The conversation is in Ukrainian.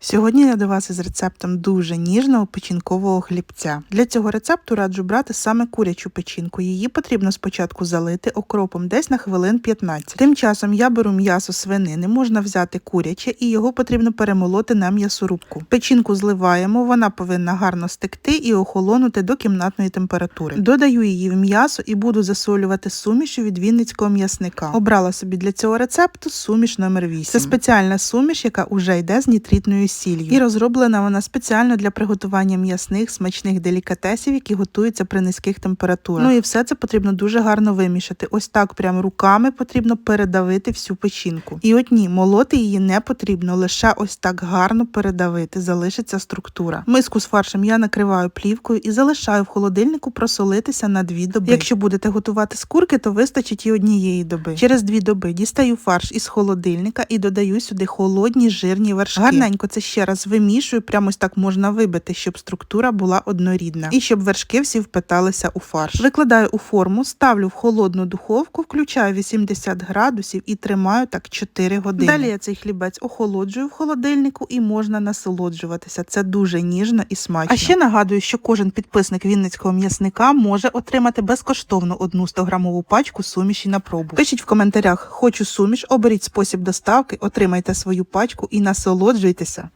Сьогодні я до вас із рецептом дуже ніжного печінкового хлібця. Для цього рецепту раджу брати саме курячу печінку. Її потрібно спочатку залити окропом десь на хвилин 15. Тим часом я беру м'ясо свинини, можна взяти куряче і його потрібно перемолоти на м'ясорубку. Печінку зливаємо, вона повинна гарно стекти і охолонути до кімнатної температури. Додаю її в м'ясо і буду засолювати сумішю від вінницького м'ясника. Обрала собі для цього рецепту суміш номер 8. Це спеціальна суміш, яка уже йде з нітритною сіллю. І розроблена вона спеціально для приготування м'ясних смачних делікатесів, які готуються при низьких температурах. Ну і все це потрібно дуже гарно вимішати. Ось так прямо руками потрібно передавити всю печінку. І от ні, молоти її не потрібно, лише ось так гарно передавити, залишиться структура. Миску з фаршем я накриваю плівкою і залишаю в холодильнику просолитися на дві доби. Якщо будете готувати з курки, то вистачить і однієї доби. Через дві доби дістаю фарш із холодильника і додаю сюди холодні жирні вершки. Гарненько це ще раз вимішую, прямо ось так можна вибити, щоб структура була однорідна. І щоб вершки всі впиталися у фарш. Викладаю у форму, ставлю в холодну духовку, включаю 80 градусів і тримаю так 4 години. Далі я цей хлібець охолоджую в холодильнику і можна насолоджуватися. Це дуже ніжно і смачно. А ще нагадую, що кожен підписник Вінницького м'ясника може отримати безкоштовно одну 100-грамову пачку суміші на пробу. Пишіть в коментарях, хочу суміш, оберіть спосіб доставки, отримайте свою пачку і насолоджуйтеся.